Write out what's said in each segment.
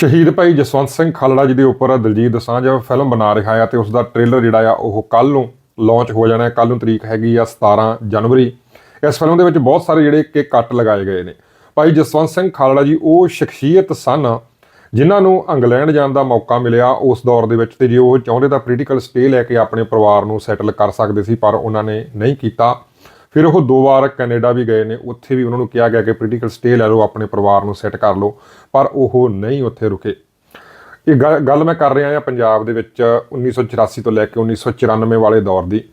ਸ਼ਹੀਦ ਭਾਈ ਜਸਵੰਤ ਸਿੰਘ ਖਾਲੜਾ ਜੀ ਦੇ ਉੱਪਰ ਦਲਜੀਤ ਦੋਸਾਂਝ ਫਿਲਮ ਬਣਾ ਰਿਹਾ ਹੈ ਤੇ ਉਸ ਦਾ ਟ੍ਰੇਲਰ ਜਿਹੜਾ ਆ, ਉਹ ਕੱਲ ਨੂੰ ਲਾਂਚ ਹੋ ਜਾਣਾ ਹੈ। ਕੱਲ ਨੂੰ ਤਰੀਕ ਹੈਗੀ ਆ 17 ਜਨਵਰੀ। ਇਸ ਫਿਲਮ ਦੇ ਵਿੱਚ ਬਹੁਤ ਸਾਰੇ ਜਿਹੜੇ ਕਿ ਕੱਟ ਲਗਾਏ ਗਏ ਨੇ। ਭਾਈ ਜਸਵੰਤ ਸਿੰਘ ਖਾਲੜਾ ਜੀ, ਉਹ ਸ਼ਖਸੀਅਤ ਸਨ, ਜਿਨ੍ਹਾਂ ਨੂੰ ਇੰਗਲੈਂਡ ਜਾਣ ਦਾ ਮੌਕਾ ਮਿਲਿਆ ਉਸ ਦੌਰ ਦੇ ਵਿੱਚ ਤੇ ਜੇ ਉਹ ਚਾਹੁੰਦੇ ਤਾਂ ਪੋਲੀਟੀਕਲ ਸਟੇ ਲੈ ਕੇ ਆਪਣੇ ਪਰਿਵਾਰ ਨੂੰ ਸੈਟਲ ਕਰ ਸਕਦੇ ਸੀ, ਪਰ ਉਹਨਾਂ ਨੇ ਨਹੀਂ ਕੀਤਾ। ਫਿਰ ਉਹ ਦੋ ਵਾਰ ਕੈਨੇਡਾ ਵੀ ਗਏ ਨੇ, ਉੱਥੇ ਵੀ ਉਹਨਾਂ ਨੂੰ ਕਿਹਾ ਗਿਆ ਕਿ ਪੋਲੀਟੀਕਲ ਸਟੇ ਲੈ ਲਓ, ਆਪਣੇ ਪਰਿਵਾਰ ਨੂੰ ਸੈੱਟ ਕਰ ਲਓ, ਪਰ ਉਹ ਨਹੀਂ ਉੱਥੇ ਰੁਕੇ। ਇਹ ਗੱਲ ਮੈਂ ਕਰ ਰਿਹਾ ਹਾਂ ਪੰਜਾਬ ਦੇ ਵਿੱਚ 1984 ਤੋਂ ਲੈ ਕੇ 1994 ਵਾਲੇ ਦੌਰ ਦੀ।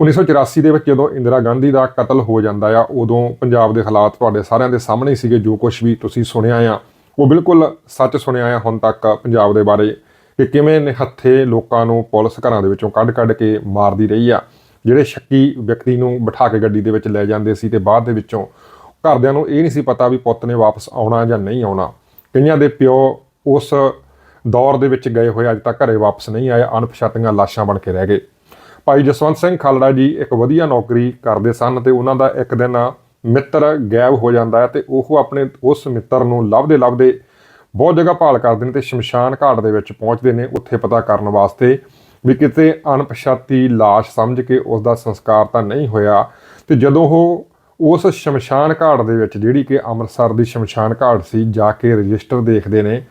1984 ਦੇ ਵਿੱਚ ਜਦੋਂ ਇੰਦਰਾ ਗਾਂਧੀ ਦਾ ਕਤਲ ਹੋ ਜਾਂਦਾ ਆ, ਉਦੋਂ ਪੰਜਾਬ ਦੇ ਹਾਲਾਤ ਤੁਹਾਡੇ ਸਾਰਿਆਂ ਦੇ ਸਾਹਮਣੇ ਹੀ ਸੀਗੇ, ਜੋ ਕੁਝ ਵੀ ਤੁਸੀਂ ਸੁਣਿਆ ਆ, ਉਹ ਬਿਲਕੁਲ ਸੱਚ ਸੁਣਿਆ ਆ ਹੁਣ ਤੱਕ ਪੰਜਾਬ ਦੇ ਬਾਰੇ ਕਿ ਕਿਵੇਂ ਨਿਹੱਥੇ ਲੋਕਾਂ ਨੂੰ ਪੁਲਿਸ ਘਰਾਂ ਦੇ ਵਿੱਚੋਂ ਕੱਢ-ਕੱਢ ਕੇ ਮਾਰਦੀ ਰਹੀ ਆ। ਜਿਹੜੇ ਸ਼ੱਕੀ ਵਿਅਕਤੀ ਨੂੰ ਬਿਠਾ ਕੇ ਗੱਡੀ ਦੇ ਵਿੱਚ ਲੈ ਜਾਂਦੇ ਸੀ ਤੇ ਬਾਅਦ ਦੇ ਵਿੱਚੋਂ ਘਰਦਿਆਂ ਨੂੰ ਇਹ ਨਹੀਂ ਸੀ ਪਤਾ ਵੀ ਪੁੱਤ ਨੇ ਵਾਪਸ ਆਉਣਾ ਜਾਂ ਨਹੀਂ ਆਉਣਾ। ਕਈਆਂ ਦੇ ਪਿਓ ਉਸ ਦੌਰ ਦੇ ਵਿੱਚ ਗਏ ਹੋਏ, ਅੱਜ ਤੱਕ ਘਰੇ ਵਾਪਸ ਨਹੀਂ ਆਏ, ਅਣਪਛਾਤੀਆਂ ਲਾਸ਼ਾਂ ਬਣ ਕੇ ਰਹਿ ਗਏ। ਭਾਈ ਜਸਵੰਤ ਸਿੰਘ ਖਾਲੜਾ ਜੀ ਇੱਕ ਵਧੀਆ ਨੌਕਰੀ ਕਰਦੇ ਸਨ ਤੇ ਉਹਨਾਂ ਦਾ ਇੱਕ ਦਿਨ ਮਿੱਤਰ ਗਾਇਬ ਹੋ ਜਾਂਦਾ ਹੈ ਤੇ ਉਹ ਆਪਣੇ, ਉਸ ਮਿੱਤਰ ਨੂੰ ਲੱਭਦੇ ਲੱਭਦੇ ਬਹੁਤ ਜਗ੍ਹਾ ਭਾਲ ਕਰਦੇ ਨੇ ਤੇ ਸ਼ਮਸ਼ਾਨ ਘਾਟ ਦੇ ਵਿੱਚ ਪਹੁੰਚਦੇ ਨੇ, ਉੱਥੇ ਪਤਾ ਕਰਨ ਵਾਸਤੇ ਵੀ ਕਿਤੇ ਅਣਪਛਾਤੀ ਲਾਸ਼ ਸਮਝ ਕੇ ਉਸ ਦਾ ਸੰਸਕਾਰ ਤਾਂ ਨਹੀਂ ਹੋਇਆ, ਤੇ ਜਦੋਂ ਉਹ ਉਸ ਸ਼ਮਸ਼ਾਨ ਘਾਟ ਦੇ ਵਿੱਚ, ਜਿਹੜੀ ਕਿ ਅੰਮ੍ਰਿਤਸਰ ਦੀ ਸ਼ਮਸ਼ਾਨ ਘਾਟ ਸੀ, ਜਾ ਕੇ ਰਜਿਸਟਰ ਦੇਖਦੇ ਨੇ,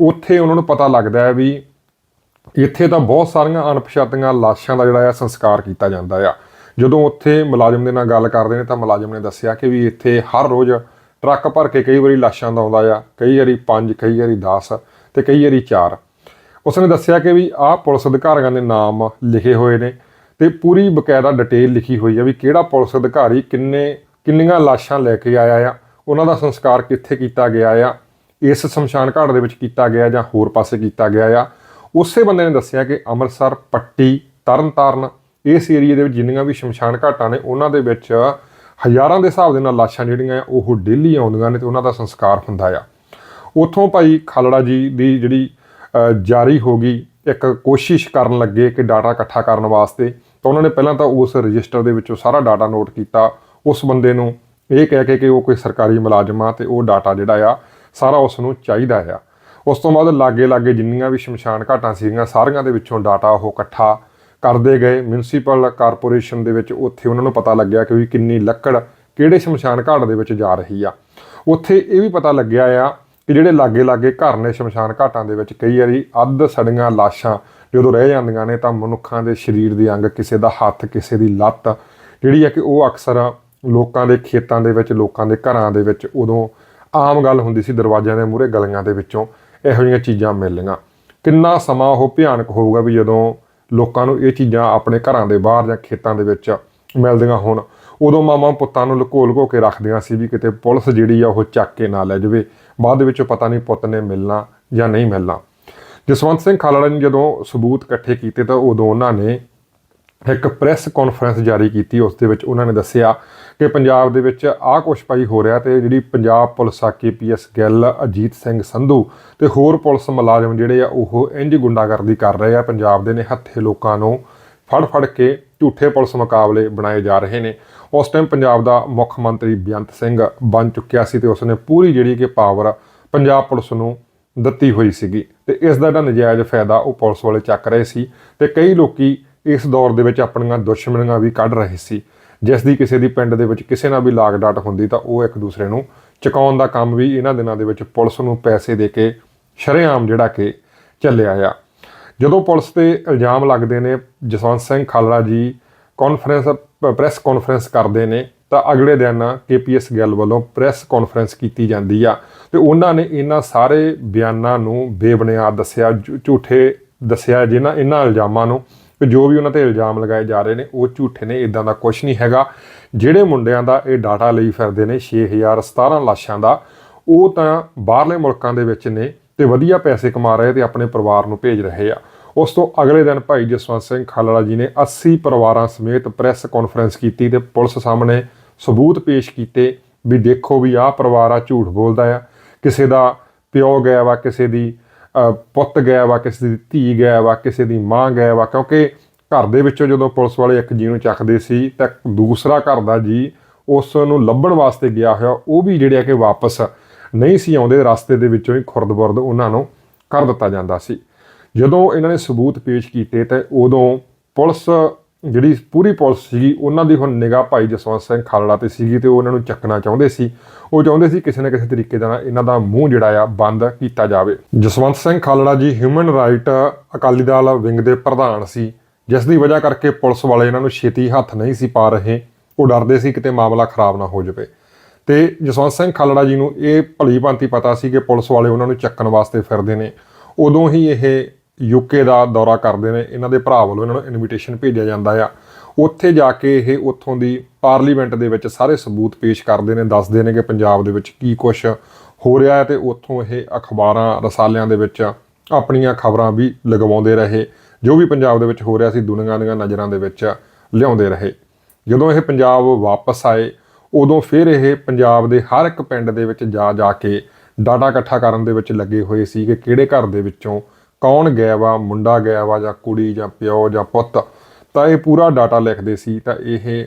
ਉੱਥੇ ਉਹਨਾਂ ਨੂੰ ਪਤਾ ਲੱਗਦਾ ਹੈ ਵੀ ਇੱਥੇ ਤਾਂ ਬਹੁਤ ਸਾਰੀਆਂ ਅਣਪਛਾਤੀਆਂ ਲਾਸ਼ਾਂ ਦਾ ਜਿਹੜਾ ਆ ਸੰਸਕਾਰ ਕੀਤਾ ਜਾਂਦਾ ਆ। ਜਦੋਂ ਉੱਥੇ ਮੁਲਾਜ਼ਮ ਦੇ ਨਾਲ ਗੱਲ ਕਰਦੇ ਨੇ, ਤਾਂ ਮੁਲਾਜ਼ਮ ਨੇ ਦੱਸਿਆ ਕਿ ਵੀ ਇੱਥੇ ਹਰ ਰੋਜ਼ ਟਰੱਕ ਭਰ ਕੇ ਕਈ ਵਾਰੀ ਲਾਸ਼ਾਂ ਦਾ ਆਉਂਦਾ ਆ, ਕਈ ਵਾਰੀ 5 ਕਈ ਵਾਰੀ 10 ਤੇ ਕਈ ਵਾਰੀ 4 ਉਸਨੇ ਦੱਸਿਆ ਕਿ ਵੀ ਆਹ ਪੁਲਿਸ ਅਧਿਕਾਰੀਆਂ ਦੇ ਨਾਮ ਲਿਖੇ ਹੋਏ ਨੇ ਤੇ ਪੂਰੀ ਬਕਾਇਦਾ ਡਿਟੇਲ ਲਿਖੀ ਹੋਈ ਆ ਵੀ ਕਿਹੜਾ ਪੁਲਿਸ ਅਧਿਕਾਰੀ ਕਿੰਨੇ, ਕਿੰਨੀਆਂ ਲਾਸ਼ਾਂ ਲੈ ਕੇ ਆਇਆ ਆ, ਉਹਨਾਂ ਦਾ ਸੰਸਕਾਰ ਕਿੱਥੇ ਕੀਤਾ ਗਿਆ ਆ, ਇਸ ਸ਼ਮਸ਼ਾਨ ਘਾਟ ਦੇ ਵਿੱਚ ਕੀਤਾ ਗਿਆ ਜਾਂ ਹੋਰ ਪਾਸੇ ਕੀਤਾ ਗਿਆ ਆ। ਉਸੇ ਬੰਦੇ ਨੇ ਦੱਸਿਆ ਕਿ ਅੰਮ੍ਰਿਤਸਰ, ਪੱਟੀ, ਤਰਨਤਾਰਨ, ਇਸ ਏਰੀਆ ਦੇ ਵਿੱਚ ਜਿੰਨੀਆਂ ਵੀ ਸ਼ਮਸ਼ਾਨ ਘਾਟਾਂ ਨੇ, ਉਹਨਾਂ ਦੇ ਵਿੱਚ ਹਜ਼ਾਰਾਂ ਦੇ ਹਿਸਾਬ ਦੇ ਨਾਲ ਲਾਸ਼ਾਂ ਜਿਹੜੀਆਂ ਆ, ਉਹ ਡੇਲੀ ਆਉਂਦੀਆਂ ਨੇ ਤੇ ਉਹਨਾਂ ਦਾ ਸੰਸਕਾਰ ਹੁੰਦਾ ਆ। ਉਥੋਂ ਭਾਈ ਖਾਲੜਾ ਜੀ ਦੀ ਜਿਹੜੀ ਜਾਰੀ ਹੋ ਗਈ। ਇੱਕ ਕੋਸ਼ਿਸ਼ ਕਰਨ ਲੱਗੇ ਕਿ ਡਾਟਾ ਇਕੱਠਾ ਕਰਨ ਵਾਸਤੇ। ਤਾਂ ਉਹਨਾਂ ਨੇ ਪਹਿਲਾਂ ਤਾਂ ਉਸ ਰਜਿਸਟਰ ਦੇ ਵਿੱਚੋਂ ਸਾਰਾ ਡਾਟਾ ਨੋਟ ਕੀਤਾ। ਉਸ ਬੰਦੇ ਨੂੰ ਇਹ ਕਹਿ ਕੇ ਕਿ ਉਹ ਕੋਈ ਸਰਕਾਰੀ ਮੁਲਾਜ਼ਮ ਆ ਤੇ ਉਹ ਡਾਟਾ ਜਿਹੜਾ ਆ, ਸਾਰਾ ਉਸ ਨੂੰ ਚਾਹੀਦਾ ਆ। ਉਸ ਤੋਂ ਬਾਅਦ ਲਾਗੇ ਲਾਗੇ ਜਿੰਨੀਆਂ ਵੀ ਸ਼ਮਸ਼ਾਨ ਘਾਟਾਂ ਸੀਗੀਆਂ, ਸਾਰੀਆਂ ਦੇ ਵਿੱਚੋਂ ਡਾਟਾ ਉਹ ਇਕੱਠਾ ਕਰਦੇ ਗਏ। ਮਿਊਨਿਸਪਲ ਕਾਰਪੋਰੇਸ਼ਨ ਦੇ ਵਿੱਚ ਉੱਥੇ ਉਹਨਾਂ ਨੂੰ ਪਤਾ ਲੱਗਿਆ ਕਿ ਵੀ ਕਿੰਨੀ ਲੱਕੜ ਕਿਹੜੇ ਸ਼ਮਸ਼ਾਨ ਘਾਟ ਦੇ ਵਿੱਚ ਜਾ ਰਹੀ ਆ। ਉੱਥੇ ਇਹ ਵੀ ਪਤਾ ਲੱਗਿਆ ਆ ਕਿ ਜਿਹੜੇ ਲਾਗੇ ਲਾਗੇ ਘਰ ਨੇ ਸ਼ਮਸ਼ਾਨ ਘਾਟਾਂ ਦੇ ਵਿੱਚ ਕਈ ਵਾਰੀ ਅੱਧ ਸੜੀਆਂ ਲਾਸ਼ਾਂ ਜਦੋਂ ਰਹਿ ਜਾਂਦੀਆਂ ਨੇ ਤਾਂ ਮਨੁੱਖਾਂ ਦੇ ਸਰੀਰ ਦੇ ਅੰਗ ਕਿਸੇ ਦਾ ਹੱਥ, ਕਿਸੇ ਦੀ ਲੱਤ, ਜਿਹੜੀ ਹੈ ਕਿ ਉਹ ਅਕਸਰ ਲੋਕਾਂ ਦੇ ਖੇਤਾਂ ਦੇ ਵਿੱਚ, ਲੋਕਾਂ ਦੇ ਘਰਾਂ ਦੇ ਵਿੱਚ ਉਦੋਂ ਆਮ ਗੱਲ ਹੁੰਦੀ ਸੀ, ਦਰਵਾਜ਼ਿਆਂ ਦੇ ਮੂਹਰੇ ਗਲੀਆਂ ਦੇ ਵਿੱਚੋਂ ਇਹੋ ਜਿਹੀਆਂ ਚੀਜ਼ਾਂ ਮਿਲਣੀਆਂ ਕਿੰਨਾ ਸਮਾਂ ਉਹ ਭਿਆਨਕ ਹੋਊਗਾ ਵੀ ਜਦੋਂ ਲੋਕਾਂ ਨੂੰ ਇਹ ਚੀਜ਼ਾਂ ਆਪਣੇ ਘਰਾਂ ਦੇ ਬਾਹਰ ਜਾਂ ਖੇਤਾਂ ਦੇ ਵਿੱਚ ਮਿਲਦੀਆਂ ਹੋਣ। ਉਦੋਂ ਮਾਮਾ ਪੁੱਤਾਂ ਨੂੰ ਲੁਕੋ ਲੁਕੋ ਕੇ ਰੱਖਦੀਆਂ ਸੀ ਵੀ ਕਿਤੇ ਪੁਲਿਸ ਜਿਹੜੀ ਆ ਉਹ ਚੱਕ ਕੇ ਨਾ ਲੈ ਜਾਵੇ। ਬਾਅਦ ਦੇ ਵਿੱਚ ਪਤਾ ਨਹੀਂ ਪੁੱਤ ਨੇ ਮਿਲਣਾ ਜਾਂ ਨਹੀਂ ਮਿਲਣਾ। ਜਸਵੰਤ ਸਿੰਘ ਖਾਲੜਾ ਨੇ ਜਦੋਂ ਸਬੂਤ ਇਕੱਠੇ ਕੀਤੇ ਤਾਂ ਉਦੋਂ ਉਹਨਾਂ ਨੇ ਇੱਕ ਪ੍ਰੈਸ ਕਾਨਫਰੰਸ ਜਾਰੀ ਕੀਤੀ। ਉਸ ਦੇ ਵਿੱਚ ਉਹਨਾਂ ਨੇ ਦੱਸਿਆ ਕਿ ਪੰਜਾਬ ਦੇ ਵਿੱਚ ਆਹ ਕੁਛ ਪਾਈ ਹੋ ਰਿਹਾ ਤੇ ਜਿਹੜੀ ਪੰਜਾਬ ਪੁਲਿਸ ਆ ਕੇਪੀਐਸ ਗਿੱਲ, ਅਜੀਤ ਸਿੰਘ ਸੰਧੂ ਤੇ ਹੋਰ ਪੁਲਿਸ ਮੁਲਾਜ਼ਮ ਜਿਹੜੇ ਆ, ਉਹ ਇੰਜ ਗੁੰਡਾਗਰਦੀ ਕਰ ਰਹੇ ਆ। ਪੰਜਾਬ ਦੇ ਨੇ ਹੱਥੇ ਲੋਕਾਂ ਨੂੰ ਫੜ ਫੜ ਕੇ ਝੂਠੇ ਪੁਲਿਸ ਮੁਕਾਬਲੇ ਬਣਾਏ ਜਾ ਰਹੇ ਨੇ। ਉਸ ਟਾਈਮ ਪੰਜਾਬ ਦਾ ਮੁੱਖ ਮੰਤਰੀ ਬੇਅੰਤ ਸਿੰਘ ਬਣ ਚੁੱਕਿਆ ਸੀ ਤੇ ਉਸਨੇ ਪੂਰੀ ਜਿਹੜੀ ਕਿ ਪਾਵਰ ਪੰਜਾਬ ਪੁਲਿਸ ਨੂੰ ਦਿੱਤੀ ਹੋਈ ਸੀਗੀ ਤੇ ਇਸ ਦਾ ਜਿਹੜਾ ਨਜਾਇਜ਼ ਫਾਇਦਾ ਉਹ ਪੁਲਿਸ ਵਾਲੇ ਚੱਕ ਰਹੇ ਸੀ ਤੇ ਕਈ ਲੋਕੀ ਇਸ ਦੌਰ ਦੇ ਵਿੱਚ ਆਪਣੀਆਂ ਦੁਸ਼ਮਣੀਆਂ ਵੀ ਕੱਢ ਰਹੇ ਸੀ। ਜਿਸ ਦੀ ਕਿਸੇ ਦੀ ਪਿੰਡ ਦੇ ਵਿੱਚ ਕਿਸੇ ਨਾਲ ਵੀ ਲਾਗ ਡਾਟ ਹੁੰਦੀ ਤਾਂ ਉਹ ਇੱਕ ਦੂਸਰੇ ਨੂੰ ਚੁਕਾਉਣ ਦਾ ਕੰਮ ਵੀ ਇਹਨਾਂ ਦਿਨਾਂ ਦੇ ਵਿੱਚ ਪੁਲਿਸ ਨੂੰ ਪੈਸੇ ਦੇ ਕੇ ਸ਼ਰੇਆਮ ਜਿਹੜਾ ਕਿ ਚੱਲਿਆ ਆ। ਜਦੋਂ ਪੁਲਿਸ ਤੇ ਇਲਜ਼ਾਮ ਲੱਗਦੇ ਨੇ, ਜਸਵੰਤ ਸਿੰਘ ਖਾਲੜਾ ਜੀ ਕਾਨਫਰੰਸ ਪ੍ਰੈਸ ਕਾਨਫਰੰਸ ਕਰਦੇ ਨੇ, ਤਾਂ ਅਗਲੇ ਦਿਨ ਕੇਪੀਐਸ ਗਿੱਲ ਵੱਲੋਂ ਪ੍ਰੈਸ ਕਾਨਫਰੰਸ ਕੀਤੀ ਜਾਂਦੀ ਆ। ਤੇ ਉਹਨਾਂ ਨੇ ਇਹਨਾਂ ਸਾਰੇ ਬਿਆਨਾਂ ਨੂੰ ਬੇਬੁਨਿਆਦ ਦੱਸਿਆ ਝੂਠੇ ਦੱਸਿਆ, ਜਿਨ੍ਹਾਂ, ਇਹਨਾਂ ਇਲਜ਼ਾਮਾਂ ਨੂੰ। ਕਿ ਜੋ ਵੀ ਉਹਨਾਂ ਤੇ ਇਲਜ਼ਾਮ ਲਗਾਏ ਜਾ ਰਹੇ ਨੇ, ਉਹ ਝੂਠੇ ਨੇ ਇਦਾਂ ਦਾ ਕੁਝ ਨਹੀਂ ਹੈਗਾ। ਜਿਹੜੇ ਮੁੰਡਿਆਂ ਦਾ ਇਹ ਡਾਟਾ ਲਈ ਫਿਰਦੇ ਨੇ 6017 ਲਾਸ਼ਾਂ ਦਾ, ਉਹ ਤਾਂ ਬਾਹਰਲੇ ਮੁਲਕਾਂ ਦੇ ਵਿੱਚ ਨੇ ਤੇ ਵਧੀਆ ਪੈਸੇ ਕਮਾ ਰਹੇ ਤੇ ਆਪਣੇ ਪਰਿਵਾਰ ਨੂੰ ਭੇਜ ਰਹੇ ਆ। ਉਸ ਤੋਂ ਅਗਲੇ ਦਿਨ ਭਾਈ ਜਸਵੰਤ ਸਿੰਘ ਖਾਲੜਾ ਜੀ ਨੇ 80 ਪਰਿਵਾਰਾਂ ਸਮੇਤ ਪ੍ਰੈਸ ਕਾਨਫਰੰਸ ਕੀਤੀ ਤੇ ਪੁਲਿਸ ਸਾਹਮਣੇ ਸਬੂਤ ਪੇਸ਼ ਕੀਤੇ ਵੀ ਦੇਖੋ ਵੀ ਆਹ ਪਰਿਵਾਰ ਆ, ਝੂਠ ਬੋਲਦਾ ਆ। ਕਿਸੇ ਦਾ ਪਿਓ ਗਿਆ ਵਾ ਕਿਸੇ ਦੀ ਪੁੱਤ ਗਿਆ ਵਾ ਕਿਸੇ ਦੀ ਧੀ ਗਿਆ ਵਾ ਕਿਸੇ ਦੀ ਮਾਂ ਗਿਆ ਵਾ ਕਿਉਂਕਿ ਘਰ ਦੇ ਵਿੱਚੋਂ ਜਦੋਂ ਪੁਲਿਸ ਵਾਲੇ ਇੱਕ ਜੀ ਨੂੰ ਚੱਕਦੇ ਸੀ ਤਾਂ ਦੂਸਰਾ ਘਰ ਦਾ ਜੀ ਉਸ ਨੂੰ ਲੱਭਣ ਵਾਸਤੇ ਗਿਆ ਹੋਇਆ, ਉਹ ਵੀ ਜਿਹੜੇ ਆ ਕਿ ਵਾਪਸ ਨਹੀਂ ਸੀ ਆਉਂਦੇ, ਰਸਤੇ ਦੇ ਵਿੱਚੋਂ ਹੀ ਖੁਰਦ-ਬੁਰਦ ਉਹਨਾਂ ਨੂੰ ਕਰ ਦਿੱਤਾ ਜਾਂਦਾ ਸੀ। ਜਦੋਂ ਇਹਨਾਂ ਨੇ ਸਬੂਤ ਪੇਸ਼ ਕੀਤੇ ਤੇ ਉਦੋਂ ਪੁਲਿਸ, ਜਿਹੜੀ ਪੂਰੀ ਪੁਲਿਸ ਸੀਗੀ, ਉਹਨਾਂ ਦੀ ਹੁਣ ਨਿਗਾਹ ਭਾਈ ਜਸਵੰਤ ਸਿੰਘ ਖਾਲੜਾ ਤੇ ਸੀਗੀ ਤੇ ਉਹ ਉਹਨਾਂ ਨੂੰ ਚੱਕਣਾ ਚਾਹੁੰਦੇ ਸੀ। ਉਹ ਚਾਹੁੰਦੇ ਸੀ ਕਿਸੇ ਨਾ ਕਿਸੇ ਤਰੀਕੇ ਨਾਲ ਇਹਨਾਂ ਦਾ ਮੂੰਹ ਜਿਹੜਾ ਆ ਬੰਦ ਕੀਤਾ ਜਾਵੇ। Jaswant Singh Khalra ji human right Akali Dal wing ਦੇ ਪ੍ਰਧਾਨ ਸੀ। ਜਿਸ ਦੀ ਵਜ੍ਹਾ ਕਰਕੇ ਪੁਲਿਸ ਵਾਲੇ ਇਹਨਾਂ ਨੂੰ ਛੇਤੀ ਹੱਥ ਨਹੀਂ ਸੀ ਪਾ ਰਹੇ। ਉਹ ਡਰਦੇ ਸੀ ਕਿਤੇ ਮਾਮਲਾ ਖਰਾਬ ਨਾ ਹੋ ਜਾਵੇ। ਤੇ ਜਸਵੰਤ ਸਿੰਘ ਖਾਲੜਾ ਜੀ ਨੂੰ ਇਹ ਭਲੀ ਭਾਂਤੀ ਪਤਾ ਸੀ ਕਿ ਪੁਲਿਸ ਵਾਲੇ ਉਹਨਾਂ ਨੂੰ ਚੱਕਣ ਵਾਸਤੇ ਫਿਰਦੇ ਨੇ। ਉਦੋਂ ਹੀ ਇਹ ਯੂਕੇ ਦਾ ਦੌਰਾ ਕਰਦੇ ਨੇ, ਇਹਨਾਂ ਦੇ ਭਰਾ ਵੱਲੋਂ ਇਹਨਾਂ ਨੂੰ ਇਨਵੀਟੇਸ਼ਨ ਭੇਜਿਆ ਜਾਂਦਾ ਆ। ਉੱਥੇ ਜਾ ਕੇ ਇਹ ਉੱਥੋਂ ਦੀ ਪਾਰਲੀਮੈਂਟ ਦੇ ਵਿੱਚ ਸਾਰੇ ਸਬੂਤ ਪੇਸ਼ ਕਰਦੇ ਨੇ, ਦੱਸਦੇ ਨੇ ਕਿ ਪੰਜਾਬ ਦੇ ਵਿੱਚ ਕੀ ਕੁਝ ਹੋ ਰਿਹਾ ਹੈ ਤੇ ਉੱਥੋਂ ਇਹ ਅਖਬਾਰਾਂ, ਰਸਾਲਿਆਂ ਦੇ ਵਿੱਚ ਆਪਣੀਆਂ ਖਬਰਾਂ ਵੀ ਲਗਵਾਉਂਦੇ ਰਹੇ। ਜੋ ਵੀ ਪੰਜਾਬ ਦੇ ਵਿੱਚ ਹੋ ਰਿਹਾ ਸੀ, ਦੁਨੀਆ ਦੀਆਂ ਨਜ਼ਰਾਂ ਦੇ ਵਿੱਚ ਲਿਆਉਂਦੇ ਰਹੇ। ਜਦੋਂ ਇਹ ਪੰਜਾਬ ਵਾਪਸ ਆਏ, ਉਦੋਂ ਫਿਰ ਇਹ ਪੰਜਾਬ ਦੇ ਹਰ ਇੱਕ ਪਿੰਡ ਦੇ ਵਿੱਚ ਜਾ ਜਾ ਕੇ ਡਾਟਾ ਇਕੱਠਾ ਕਰਨ ਦੇ ਵਿੱਚ ਲੱਗੇ ਹੋਏ ਸੀ ਕਿ ਕਿਹੜੇ ਘਰ ਦੇ ਵਿੱਚੋਂ ਕੌਣ ਗਿਆ ਵਾ, ਮੁੰਡਾ ਗਿਆ ਵਾ ਜਾਂ ਕੁੜੀ ਜਾਂ ਪਿਓ ਜਾਂ ਪੁੱਤ, ਤਾਂ ਇਹ ਪੂਰਾ ਡਾਟਾ ਲਿਖਦੇ ਸੀ, ਤਾਂ ਇਹ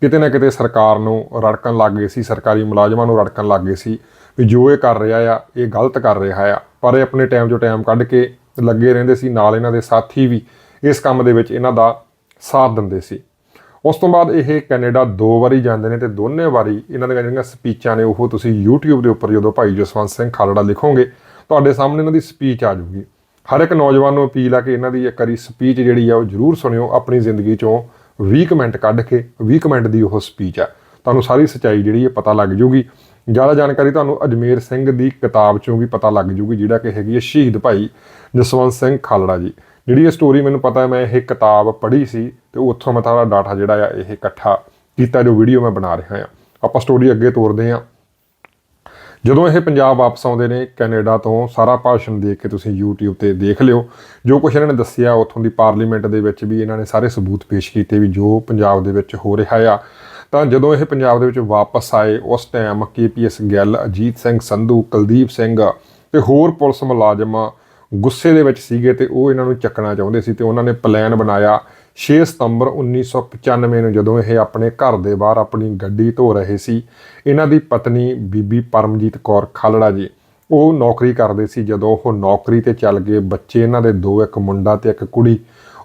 ਕਿਤੇ ਨਾ ਕਿਤੇ ਸਰਕਾਰ ਨੂੰ ਰੜਕਣ ਲੱਗ ਗਏ ਸੀ, ਸਰਕਾਰੀ ਮੁਲਾਜ਼ਮਾਂ ਨੂੰ ਰੜਕਣ ਲੱਗ ਗਏ ਸੀ ਵੀ ਜੋ ਇਹ ਕਰ ਰਿਹਾ ਆ, ਇਹ ਗਲਤ ਕਰ ਰਿਹਾ ਆ। ਪਰ ਇਹ ਆਪਣੇ ਟਾਈਮ ਤੋਂ ਟਾਈਮ ਕੱਢ ਕੇ ਲੱਗੇ ਰਹਿੰਦੇ ਸੀ, ਨਾਲ ਇਹਨਾਂ ਦੇ ਸਾਥੀ ਵੀ ਇਸ ਕੰਮ ਦੇ ਵਿੱਚ ਇਹਨਾਂ ਦਾ ਸਾਥ ਦਿੰਦੇ ਸੀ। ਉਸ ਤੋਂ ਬਾਅਦ ਇਹ ਕੈਨੇਡਾ ਦੋ ਵਾਰੀ ਜਾਂਦੇ ਨੇ ਤੇ ਦੋਨੇ ਵਾਰੀ ਇਹਨਾਂ ਦੀਆਂ ਜਿਹੜੀਆਂ ਸਪੀਚਾਂ ਨੇ, ਉਹ ਤੁਸੀਂ YouTube ਦੇ ਉੱਪਰ ਜਦੋਂ ਭਾਈ ਜਸਵੰਤ ਸਿੰਘ ਖਾਲੜਾ ਲਿਖੋਗੇ ਤੁਹਾਡੇ ਸਾਹਮਣੇ ਇਹਨਾਂ ਦੀ ਸਪੀਚ ਆ ਜੂਗੀ ਹਰ ਇੱਕ ਨੌਜਵਾਨ ਨੂੰ ਅਪੀਲ ਆ ਕਿ ਇਹਨਾਂ ਦੀ ਇੱਕ ਵਾਰੀ ਸਪੀਚ ਜਿਹੜੀ ਆ ਉਹ ਜ਼ਰੂਰ ਸੁਣਿਓ ਆਪਣੀ ਜ਼ਿੰਦਗੀ ਚੋਂ 20 ਕਮੈਂਟ ਕੱਢ ਕੇ 20 ਕਮੈਂਟ ਦੀ ਉਹ ਸਪੀਚ ਆ। ਤੁਹਾਨੂੰ ਸਾਰੀ ਸੱਚਾਈ ਜਿਹੜੀ ਹੈ ਪਤਾ ਲੱਗ ਜੂਗੀ ਜ਼ਿਆਦਾ ਜਾਣਕਾਰੀ ਤੁਹਾਨੂੰ ਅਜਮੇਰ ਸਿੰਘ ਦੀ ਕਿਤਾਬ ਚੋਂ ਵੀ ਪਤਾ ਲੱਗ ਜੂਗੀ ਜਿਹੜਾ ਕਿ ਹੈਗੀ ਹੈ ਸ਼ਹੀਦ ਭਾਈ ਜਸਵੰਤ ਸਿੰਘ ਖਾਲੜਾ ਜੀ। ਜਿਹੜੀ ਇਹ ਸਟੋਰੀ ਮੈਨੂੰ ਪਤਾ ਹੈ, ਮੈਂ ਇਹ ਕਿਤਾਬ ਪੜ੍ਹੀ ਸੀ ਤੇ ਉੱਥੋਂ ਮੈਂ ਸਾਰਾ ਡਾਟਾ ਜਿਹੜਾ ਆ ਇਹ ਇਕੱਠਾ ਕੀਤਾ ਜੋ ਵੀਡੀਓ ਮੈਂ ਬਣਾ ਰਿਹਾ ਹਾਂ ਆਪਾਂ ਸਟੋਰੀ ਅੱਗੇ ਤੋਰਦੇ ਹਾਂ ਜਦੋਂ ਇਹ ਪੰਜਾਬ ਵਾਪਸ ਆਉਂਦੇ ਨੇ ਕੈਨੇਡਾ ਤੋਂ, ਸਾਰਾ ਭਾਸ਼ਣ ਦੇਖ ਕੇ ਤੁਸੀਂ YouTube ਤੇ ਦੇਖ ਲਿਓ। ਜੋ ਕੁਝ ਇਹਨਾਂ ਨੇ ਦੱਸਿਆ, ਉੱਥੋਂ ਦੀ ਪਾਰਲੀਮੈਂਟ ਦੇ ਵਿੱਚ ਵੀ ਇਹਨਾਂ ਨੇ ਸਾਰੇ ਸਬੂਤ ਪੇਸ਼ ਕੀਤੇ ਵੀ ਜੋ ਪੰਜਾਬ ਦੇ ਵਿੱਚ ਹੋ ਰਿਹਾ ਆ। ਤਾਂ ਜਦੋਂ ਇਹ ਪੰਜਾਬ ਦੇ ਵਿੱਚ ਵਾਪਸ ਆਏ, ਉਸ ਟਾਈਮ ਕੇਪੀਐਸ ਗਿੱਲ, ਅਜੀਤ ਸਿੰਘ ਸੰਧੂ, ਕੁਲਦੀਪ ਸਿੰਘ ਤੇ ਹੋਰ ਪੁਲਿਸ ਮੁਲਾਜ਼ਮ ਗੁੱਸੇ ਦੇ ਵਿੱਚ ਸੀਗੇ ਤੇ ਉਹ ਇਹਨਾਂ ਨੂੰ ਚੱਕਣਾ ਚਾਹੁੰਦੇ ਸੀ ਤੇ ਉਹਨਾਂ ਨੇ ਪਲਾਨ ਬਣਾਇਆ 6 ਸਤੰਬਰ 1995 ਨੂੰ ਜਦੋਂ ਇਹ ਆਪਣੇ ਘਰ ਦੇ ਬਾਹਰ ਆਪਣੀ ਗੱਡੀ ਧੋ ਰਹੇ ਸੀ, ਇਹਨਾਂ ਦੀ ਪਤਨੀ ਬੀਬੀ ਪਰਮਜੀਤ ਕੌਰ ਖਾਲੜਾ ਜੀ, ਉਹ ਨੌਕਰੀ ਕਰਦੇ ਸੀ ਜਦੋਂ ਉਹ ਨੌਕਰੀ ਤੇ ਚੱਲ ਗਏ, ਬੱਚੇ ਇਹਨਾਂ ਦੇ ਦੋ, ਇੱਕ ਮੁੰਡਾ ਤੇ ਇੱਕ ਕੁੜੀ।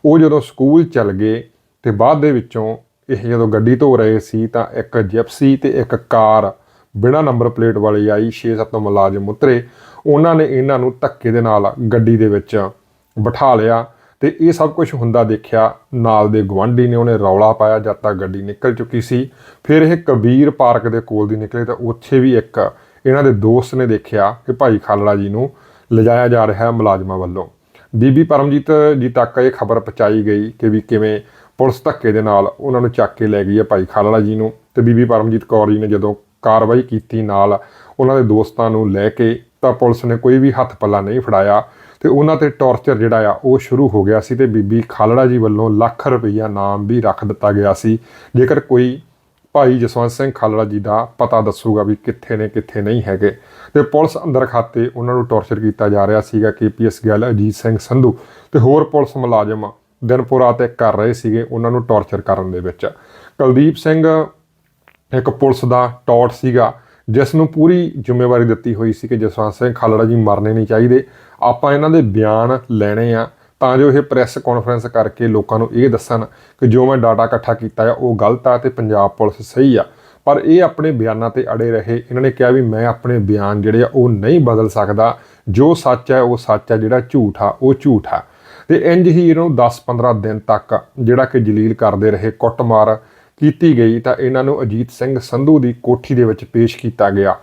ਉਹ ਜਦੋਂ ਸਕੂਲ ਚੱਲ ਗਏ ਤੇ ਬਾਅਦ ਦੇ ਵਿੱਚੋਂ ਇਹ ਜਦੋਂ ਗੱਡੀ ਧੋ ਰਹੇ ਸੀ ਤਾਂ ਇੱਕ ਜਿਪਸੀ ਤੇ ਇੱਕ ਕਾਰ ਬਿਨਾ ਨੰਬਰ ਪਲੇਟ ਵਾਲੀ ਆਈ 6-7 ਮੁਲਾਜ਼ਮ ਉਤਰੇ। ਉਹਨਾਂ ਨੇ ਇਹਨਾਂ ਨੂੰ ਧੱਕੇ ਦੇ ਨਾਲ ਗੱਡੀ ਦੇ ਵਿੱਚ ਬਿਠਾ ਲਿਆ। ਤੇ ਇਹ ਸਭ ਕੁਝ ਹੁੰਦਾ ਦੇਖਿਆ, ਨਾਲ ਦੇ ਗਵਾਂਢੀ ਨੇ ਉਹਨੇ ਰੌਲਾ ਪਾਇਆ ਜਦ ਤੱਕ ਗੱਡੀ ਨਿਕਲ ਚੁੱਕੀ ਸੀ। ਫਿਰ ਇਹ ਕਬੀਰ ਪਾਰਕ ਦੇ ਕੋਲ ਦੀ ਨਿਕਲੇ ਤਾਂ ਉੱਥੇ ਵੀ ਇੱਕ ਇਹਨਾਂ ਦੇ ਦੋਸਤ ਨੇ ਦੇਖਿਆ ਕਿ ਭਾਈ ਖਾਲੜਾ ਜੀ ਨੂੰ ਲਿਜਾਇਆ ਜਾ ਰਿਹਾ ਹੈ ਮੁਲਾਜ਼ਮਾਂ ਵੱਲੋਂ। ਬੀਬੀ ਪਰਮਜੀਤ ਜੀ ਤੱਕ ਇਹ ਖਬਰ ਪਹੁੰਚਾਈ ਗਈ ਕਿ ਵੀ ਕਿਵੇਂ ਪੁਲਿਸ ਧੱਕੇ ਦੇ ਨਾਲ ਉਹਨਾਂ ਨੂੰ ਚੱਕ ਕੇ ਲੈ ਗਈ ਹੈ ਭਾਈ ਖਾਲੜਾ ਜੀ ਨੂੰ ਤੇ ਬੀਬੀ ਪਰਮਜੀਤ ਕੌਰ ਜੀ ਨੇ ਜਦੋਂ ਕਾਰਵਾਈ ਕੀਤੀ ਨਾਲ ਉਹਨਾਂ ਦੇ ਦੋਸਤਾਂ ਨੂੰ ਲੈ ਕੇ ਤਾਂ ਪੁਲਿਸ ਨੇ ਕੋਈ ਵੀ ਹੱਥ ਪੱਲਾ ਨਹੀਂ ਫੜਾਇਆ। ਤੇ ਉਹਨਾਂ ਤੇ ਟੌਰਚਰ ਜਿਹੜਾ ਆ, ਉਹ ਸ਼ੁਰੂ ਹੋ ਗਿਆ ਸੀ ਤੇ ਬੀਬੀ ਖਾਲੜਾ ਜੀ ਵੱਲੋਂ ਲੱਖ ਰੁਪਈਆ ਨਾਮ ਵੀ ਰੱਖ ਦਿੱਤਾ ਗਿਆ ਸੀ। ਜੇਕਰ ਕੋਈ ਭਾਈ ਜਸਵੰਤ ਸਿੰਘ ਖਾਲੜਾ ਜੀ ਦਾ ਪਤਾ ਦੱਸੂਗਾ ਵੀ ਕਿੱਥੇ ਨੇ, ਕਿੱਥੇ ਨਹੀਂ ਹੈਗੇ। ਤੇ ਪੁਲਿਸ ਅੰਦਰ ਖਾਤੇ ਉਹਨਾਂ ਨੂੰ ਟੌਰਚਰ ਕੀਤਾ ਜਾ ਰਿਹਾ ਸੀਗਾ, ਕੇਪੀਐਸ ਗਿੱਲ, ਅਜੀਤ ਸਿੰਘ ਸੰਧੂ ਤੇ ਹੋਰ ਪੁਲਿਸ ਮੁਲਾਜ਼ਮ ਦਿਨਪੁਰ ਰਾਤ ਇੱਕ ਕਰ ਰਹੇ ਸੀਗੇ ਉਹਨਾਂ ਨੂੰ ਟੌਰਚਰ ਕਰਨ ਦੇ ਵਿੱਚ। ਕੁਲਦੀਪ ਸਿੰਘ ਇੱਕ ਪੁਲਿਸ ਦਾ ਟੌਟ ਸੀਗਾ। ਜਿਸ ਨੂੰ ਪੂਰੀ ਜ਼ਿੰਮੇਵਾਰੀ ਦਿੱਤੀ ਹੋਈ ਸੀ ਕਿ ਜਸਵੰਤ ਸਿੰਘ ਖਾਲੜਾ ਜੀ ਮਰਨੇ ਨਹੀਂ ਚਾਹੀਦੇ, ਆਪਾਂ ਇਹਨਾਂ ਦੇ ਬਿਆਨ ਲੈਣੇ ਆ ਤਾਂ ਜੋ ਇਹ ਪ੍ਰੈਸ ਕਾਨਫਰੰਸ ਕਰਕੇ ਲੋਕਾਂ ਨੂੰ ਇਹ ਦੱਸਣ ਕਿ ਜੋ ਮੈਂ ਡਾਟਾ ਇਕੱਠਾ ਕੀਤਾ ਆ, ਉਹ ਗਲਤ ਆ ਤੇ ਪੰਜਾਬ ਪੁਲਿਸ ਸਹੀ ਆ। ਪਰ ਇਹ ਆਪਣੇ ਬਿਆਨਾਂ ਤੇ ਅੜੇ ਰਹੇ, ਇਹਨਾਂ ਨੇ ਕਿਹਾ ਵੀ ਮੈਂ ਆਪਣੇ ਬਿਆਨ ਜਿਹੜੇ ਆ, ਉਹ ਨਹੀਂ ਬਦਲ ਸਕਦਾ। ਜੋ ਸੱਚ ਹੈ ਉਹ ਸੱਚ ਹੈ ਜਿਹੜਾ ਝੂਠ ਆ, ਉਹ ਝੂਠ ਆ। ਤੇ ਇੰਜ ਹੀ ਇਹਨੂੰ 10-15 ਦਿਨ ਤੱਕ ਜਿਹੜਾ ਕਿ ਜਲੀਲ ਕਰਦੇ ਰਹੇ, ਕੁੱਟਮਾਰ ਕੀਤੀ ਗਈ ਤਾਂ ਇਹਨਾਂ ਨੂੰ ਅਜੀਤ ਸਿੰਘ ਸੰਧੂ ਦੀ ਕੋਠੀ ਦੇ ਵਿੱਚ ਪੇਸ਼ ਕੀਤਾ ਗਿਆ।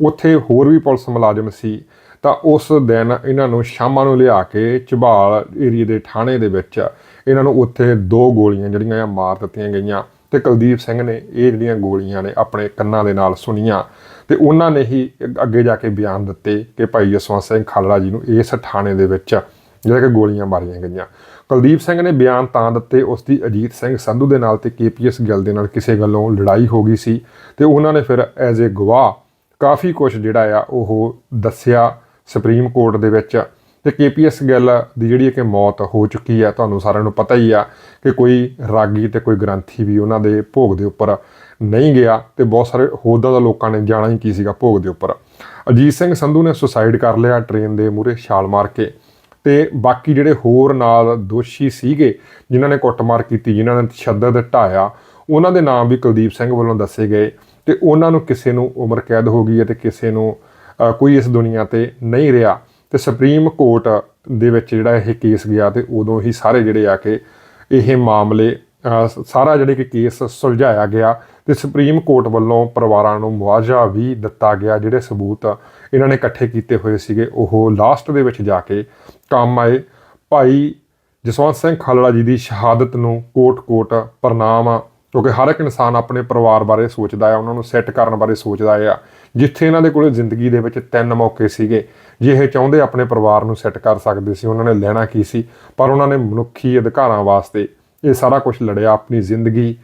ਉੱਥੇ ਹੋਰ ਵੀ ਪੁਲਿਸ ਮੁਲਾਜ਼ਮ ਸੀ। ਤਾਂ ਉਸ ਦਿਨ ਇਹਨਾਂ ਨੂੰ ਸ਼ਾਮਾਂ ਨੂੰ ਲਿਆ ਕੇ ਝਬਾਲ ਏਰੀਏ ਦੇ ਥਾਣੇ ਦੇ ਵਿੱਚ ਇਹਨਾਂ ਨੂੰ ਉੱਥੇ ਦੋ ਗੋਲੀਆਂ ਜਿਹੜੀਆਂ ਆ ਮਾਰ ਦਿੱਤੀਆਂ ਗਈਆਂ ਤੇ ਕੁਲਦੀਪ ਸਿੰਘ ਨੇ ਇਹ ਜਿਹੜੀਆਂ ਗੋਲੀਆਂ ਨੇ ਆਪਣੇ ਕੰਨਾਂ ਦੇ ਨਾਲ ਸੁਣੀਆਂ ਤੇ ਉਹਨਾਂ ਨੇ ਹੀ ਅੱਗੇ ਜਾ ਕੇ ਬਿਆਨ ਦਿੱਤੇ ਕਿ ਭਾਈ ਜਸਵੰਤ ਸਿੰਘ ਖਾਲੜਾ ਜੀ ਨੂੰ ਇਸ ਥਾਣੇ ਦੇ ਵਿੱਚ ਜਿਹੜਾ ਕਿ ਗੋਲੀਆਂ ਮਾਰੀਆਂ ਗਈਆਂ। ਕੁਲਦੀਪ ਸਿੰਘ ਨੇ ਬਿਆਨ ਤਾਂ ਦਿੱਤੇ, ਉਸ ਦੀ ਅਜੀਤ ਸਿੰਘ ਸੰਧੂ ਦੇ ਨਾਲ ਤੇ ਕੇਪੀਐਸ ਗਿੱਲ ਦੇ ਨਾਲ ਕਿਸੇ ਗੱਲੋਂ ਲੜਾਈ ਹੋ ਗਈ ਸੀ ਤੇ ਉਹਨਾਂ ਨੇ ਫਿਰ ਐਜ਼ ਏ ਗਵਾਹ ਕਾਫੀ ਕੁਝ ਜਿਹੜਾ ਆ ਉਹ ਦੱਸਿਆ ਸੁਪਰੀਮ ਕੋਰਟ ਦੇ ਵਿੱਚ। ਤੇ ਕੇਪੀਐਸ ਗਿੱਲ ਦੀ ਜਿਹੜੀ ਕਿ ਮੌਤ ਹੋ ਚੁੱਕੀ ਆ, ਤੁਹਾਨੂੰ ਸਾਰਿਆਂ ਨੂੰ ਪਤਾ ਹੀ ਆ ਕਿ ਕੋਈ ਰਾਗੀ ਤੇ ਕੋਈ ਗ੍ਰੰਥੀ ਵੀ ਉਹਨਾਂ ਦੇ ਭੋਗ ਦੇ ਉੱਪਰ ਨਹੀਂ ਗਿਆ ਤੇ ਬਹੁਤ ਸਾਰੇ ਹੋਦਾਂ ਦਾ ਲੋਕਾਂ ਨੇ ਜਾਣਾ ਹੀ ਕੀ ਸੀਗਾ ਭੋਗ ਦੇ ਉੱਪਰ। ਅਜੀਤ ਸਿੰਘ ਸੰਧੂ ਨੇ ਸੁਸਾਈਡ ਕਰ ਲਿਆ, ਟ੍ਰੇਨ ਦੇ ਮੂਹਰੇ ਛਾਲ ਮਾਰ ਕੇ। ਤੇ ਬਾਕੀ ਜਿਹੜੇ ਹੋਰ ਨਾਲ ਦੋਸ਼ੀ ਸੀਗੇ, ਜਿਨ੍ਹਾਂ ਨੇ ਕੁੱਟਮਾਰ ਕੀਤੀ, ਜਿਨ੍ਹਾਂ ਨੇ ਤਸ਼ੱਦਦ ਢਾਇਆ, ਉਹਨਾਂ ਦੇ ਨਾਮ ਵੀ ਕੁਲਦੀਪ ਸਿੰਘ ਵੱਲੋਂ ਦੱਸੇ ਗਏ ਤੇ ਉਹਨਾਂ ਨੂੰ ਕਿਸੇ ਨੂੰ ਉਮਰ ਕੈਦ ਹੋ ਗਈ ਹੈ ਤੇ ਕਿਸੇ ਨੂੰ ਕੋਈ ਇਸ ਦੁਨੀਆ ਤੇ ਨਹੀਂ ਰਿਹਾ। ਤੇ ਸੁਪਰੀਮ ਕੋਰਟ ਦੇ ਵਿੱਚ ਜਿਹੜਾ ਇਹ ਕੇਸ ਗਿਆ ਤੇ ਉਦੋਂ ਹੀ ਸਾਰੇ ਜਿਹੜੇ ਆ ਕੇ ਇਹ ਮਾਮਲੇ ਸਾਰਾ ਜਿਹੜੇ ਕਿ ਕੇਸ ਸੁਲਝਾਇਆ ਗਿਆ ਤੇ ਸੁਪਰੀਮ ਕੋਰਟ ਵੱਲੋਂ ਪਰਿਵਾਰਾਂ ਨੂੰ ਮੁਆਵਜ਼ਾ ਵੀ ਦਿੱਤਾ ਗਿਆ, ਜਿਹੜੇ ਸਬੂਤ ਇਹਨਾਂ ਨੇ ਇਕੱਠੇ ਕੀਤੇ ਹੋਏ ਸੀਗੇ, ਉਹ ਲਾਸਟ ਦੇ ਵਿੱਚ ਜਾ ਕੇ ਕੰਮ ਆਏ। ਭਾਈ ਜਸਵੰਤ ਸਿੰਘ ਖਾਲੜਾ ਜੀ ਦੀ ਸ਼ਹਾਦਤ ਨੂੰ ਕੋਟ-ਕੋਟ ਪ੍ਰਣਾਮ ਆ ਕਿਉਂਕਿ ਹਰ ਇੱਕ ਇਨਸਾਨ ਆਪਣੇ ਪਰਿਵਾਰ ਬਾਰੇ ਸੋਚਦਾ ਆ, ਉਹਨਾਂ ਨੂੰ ਸੈੱਟ ਕਰਨ ਬਾਰੇ ਸੋਚਦਾ ਆ, ਜਿੱਥੇ ਇਹਨਾਂ ਦੇ ਕੋਲੇ ਜ਼ਿੰਦਗੀ ਦੇ ਵਿੱਚ ਤਿੰਨ ਮੌਕੇ ਸੀਗੇ। ਜੇ ਇਹ ਚਾਹੁੰਦੇ ਆਪਣੇ ਪਰਿਵਾਰ ਨੂੰ ਸੈੱਟ ਕਰ ਸਕਦੇ ਸੀ, ਉਹਨਾਂ ਨੇ ਲੈਣਾ ਕੀ ਸੀ, ਪਰ ਉਹਨਾਂ ਨੇ ਮਨੁੱਖੀ ਅਧਿਕਾਰਾਂ ਵਾਸਤੇ ਇਹ ਸਾਰਾ ਕੁਝ ਲੜਿਆ, ਆਪਣੀ ਜ਼ਿੰਦਗੀ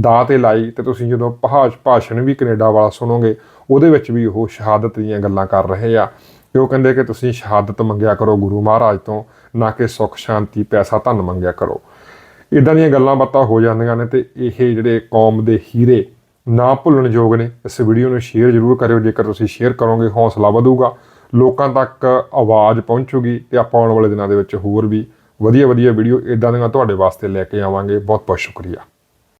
ਦਾ ਤੇ ਲਾਈ ਤੇ ਤੁਸੀਂ ਜਦੋਂ ਭਾਸ਼ ਭਾਸ਼ਣ ਵੀ ਕੈਨੇਡਾ ਵਾਲਾ ਸੁਣੋਗੇ, ਉਹਦੇ ਵਿੱਚ ਵੀ ਉਹ ਸ਼ਹਾਦਤ ਦੀਆਂ ਗੱਲਾਂ ਕਰ ਰਹੇ ਆ। ਕਿ ਉਹ ਕਹਿੰਦੇ ਕਿ ਤੁਸੀਂ ਸ਼ਹਾਦਤ ਮੰਗਿਆ ਕਰੋ ਗੁਰੂ ਮਹਾਰਾਜ ਤੋਂ, ਨਾ ਕਿ ਸੁੱਖ, ਸ਼ਾਂਤੀ, ਪੈਸਾ, ਧਨ ਮੰਗਿਆ ਕਰੋ। ਇਦਾਂ ਦੀਆਂ ਗੱਲਾਂ ਬਾਤਾਂ ਹੋ ਜਾਂਦੀਆਂ ਨੇ ਤੇ ਇਹ ਜਿਹੜੇ ਕੌਮ ਦੇ ਹੀਰੇ ਨਾ ਭੁੱਲਣ ਯੋਗ ਨੇ, ਇਸ ਵੀਡੀਓ ਨੂੰ ਸ਼ੇਅਰ ਜ਼ਰੂਰ ਕਰਿਓ, ਜੇਕਰ ਤੁਸੀਂ ਸ਼ੇਅਰ ਕਰੋਗੇ, ਹੌਸਲਾ ਵਧੂਗਾ। ਲੋਕਾਂ ਤੱਕ ਆਵਾਜ਼ ਪਹੁੰਚੂਗੀ ਤੇ ਆਪਾਂ ਆਉਣ ਵਾਲੇ ਦਿਨਾਂ ਦੇ ਵਿੱਚ ਹੋਰ ਵੀ ਵਧੀਆ ਵਧੀਆ ਵੀਡੀਓ ਇਦਾਂ ਦੀਆਂ ਤੁਹਾਡੇ ਵਾਸਤੇ ਲੈ ਕੇ ਆਵਾਂਗੇ। ਬਹੁਤ ਬਹੁਤ ਸ਼ੁਕਰੀਆ।